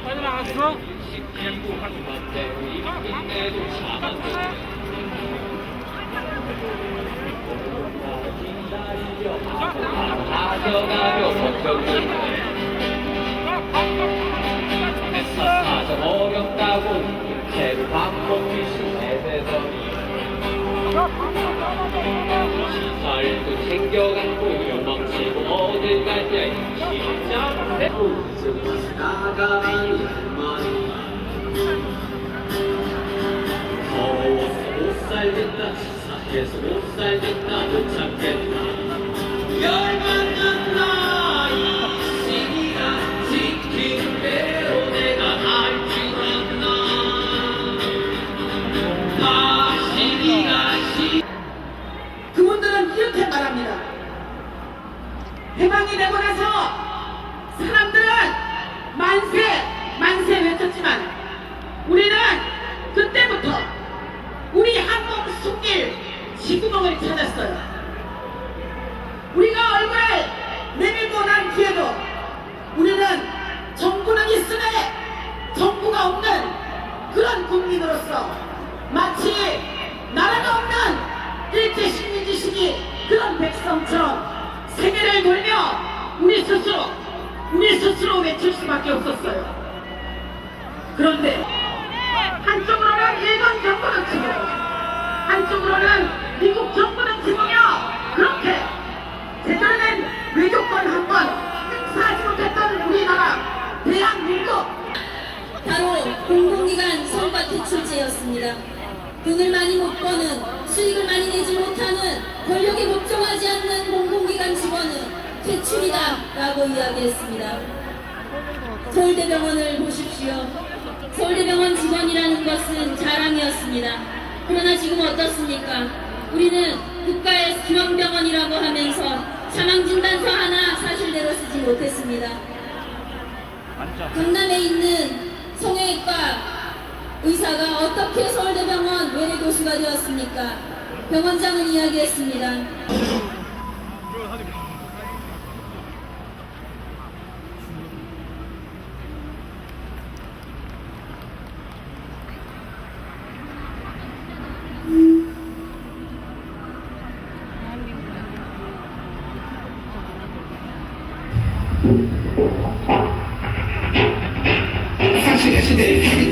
빠져나갔어? 가져가며 성격을 애써 사정 어렵다고 새로 반복이 시대되더니 시설도 요망치고 살겠다. 치사해서 못 살겠다. 못 참겠다. 열받 그런 백성처럼 세계를 돌며 우리 스스로 우리 스스로 외칠 수밖에 없었어요. 그런데 한쪽으로는 일본 정부는 지금 한쪽으로는 미국 정부는 지금이요 그렇게 제대로 된 외교권 한 번 행사하지 못했던 우리나라 대한민국 바로 공공기관 선거 대출제였습니다. 돈을 많이 못 버는 수익을 많이 내지 못하는 권력에 복종하지 않는 공공기관 직원은 퇴출이다 라고 이야기했습니다. 서울대병원을 보십시오. 서울대병원 직원이라는 것은 자랑이었습니다. 그러나 지금 어떻습니까? 우리는 국가의 기왕병원이라고 하면서 사망진단서 하나 사실대로 쓰지 못했습니다. 강남에 있는 성형외과 의사가 어떻게 서울대병원 외래 교수가 되었습니까? 병원장은 이야기했습니다. 사실의 시대 사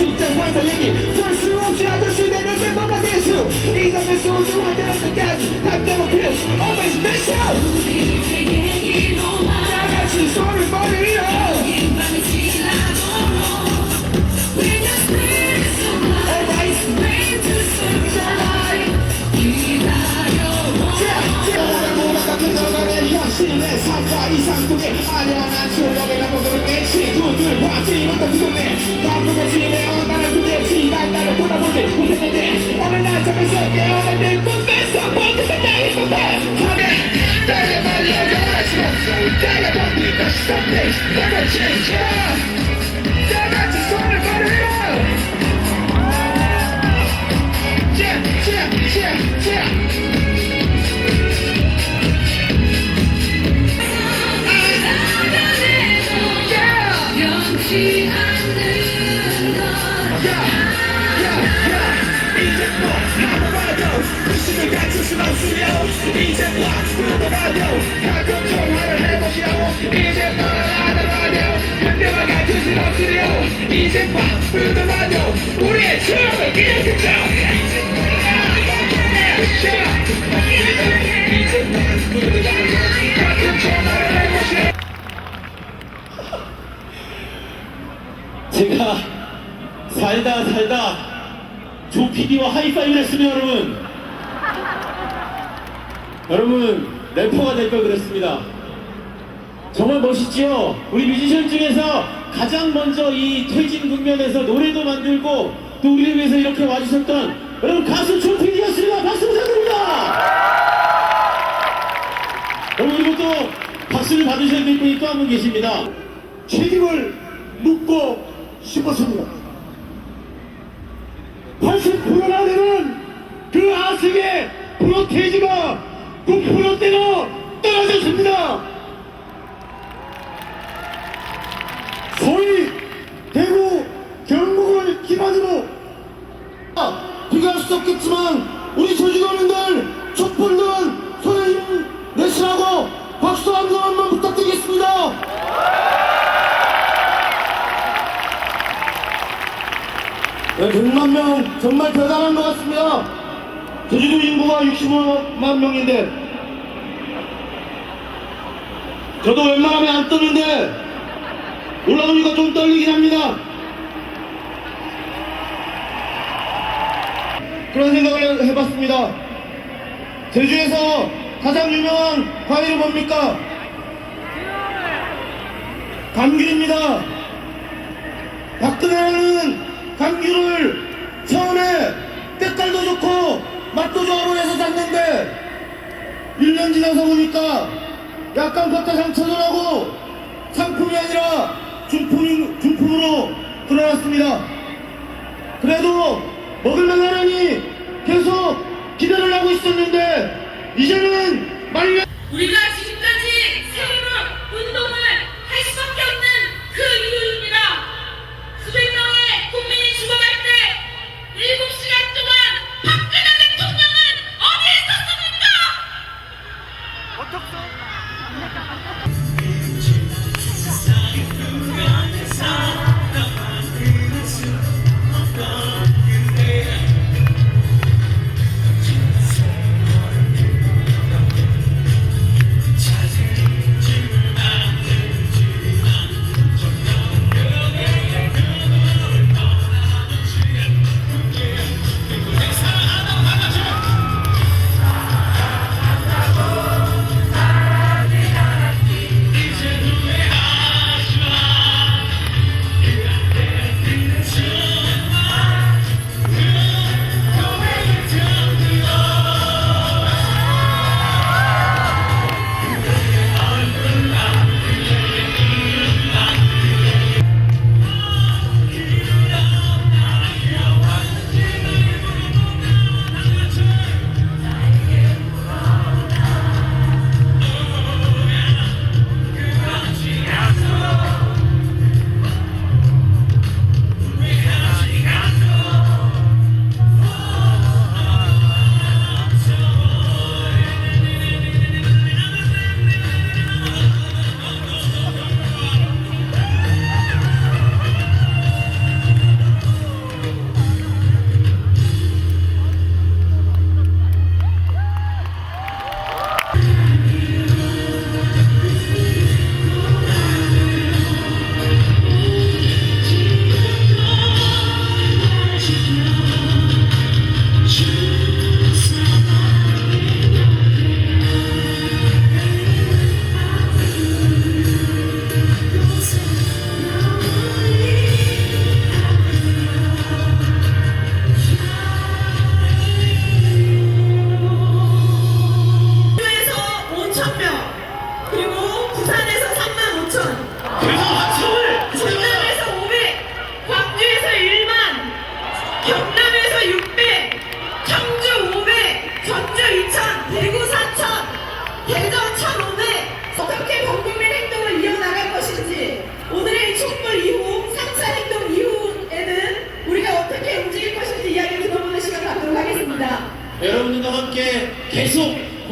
직장 환사 얘기. 볼수 없이 아저씨 되는 멤버가 될수. 이상의 소중한 데는 끝까지 답답한 필요 always special 나 이상 속에 아련한 추억의 나무들을 내 친구들과 지금도 두근대 바쁘게 지내어 나는 그대지 날 나를 보다보지 못했는데 어느 날 잠에서 깨어난 내 꿈에서 뻔듯한 나의 꿈에 밤에 나의 말이 어려워하지 없어 내가 버티고 싶었네 내가 진짜 살다 살다 조 PD와 하이파이브를 했으면 여러분 여러분 래퍼가 될 걸 그랬습니다. 정말 멋있지요? 우리 뮤지션 중에서 가장 먼저 이 퇴진 국면에서 노래도 만들고 또 우리를 위해서 이렇게 와주셨던 여러분 가수 조필이었습니다. 박수 부탁드립니다. 여러분 그리고 또 박수를 받으셔야 될 분이 또 한 분 계십니다. 책임을 묻고 싶었습니다. 80%나 되는 그 아승의 프로테이지가 9%대로 떨어졌습니다. 소위 대구 경북을 기반으로 아, 비교할 수 없겠지만 100만 명 정말 대단한 것 같습니다. 제주도 인구가 65만 명인데 저도 웬만하면 안 떠는데 올라오니까 좀 떨리긴 합니다. 그런 생각을 해봤습니다. 제주에서 가장 유명한 과일이 뭡니까? 감귤입니다. 박근혜는 감귤을 처음에 때깔도 좋고 맛도 좋아로 해서 샀는데 1년 지나서 보니까 약간 겉에 상처도 나고 상품이 아니라 중품, 중품으로 드러났습니다. 그래도 먹을만 하라니 계속 기대를 하고 있었는데 이제는 말려 우리가 지금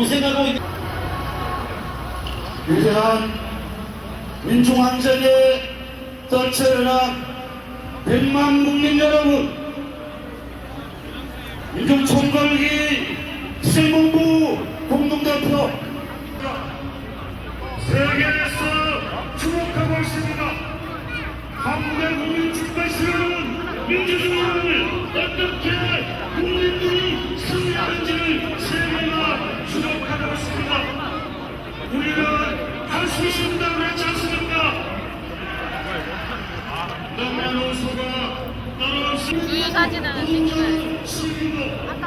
고생하고 유세한 민중항쟁에 떨쳐일어난 백만 국민 여러분 민중총괄기 시민본부 공동대표 세계에서 주목하고 있습니다. 한국의 국민 축배시는 민주주의를 사진은 찍히면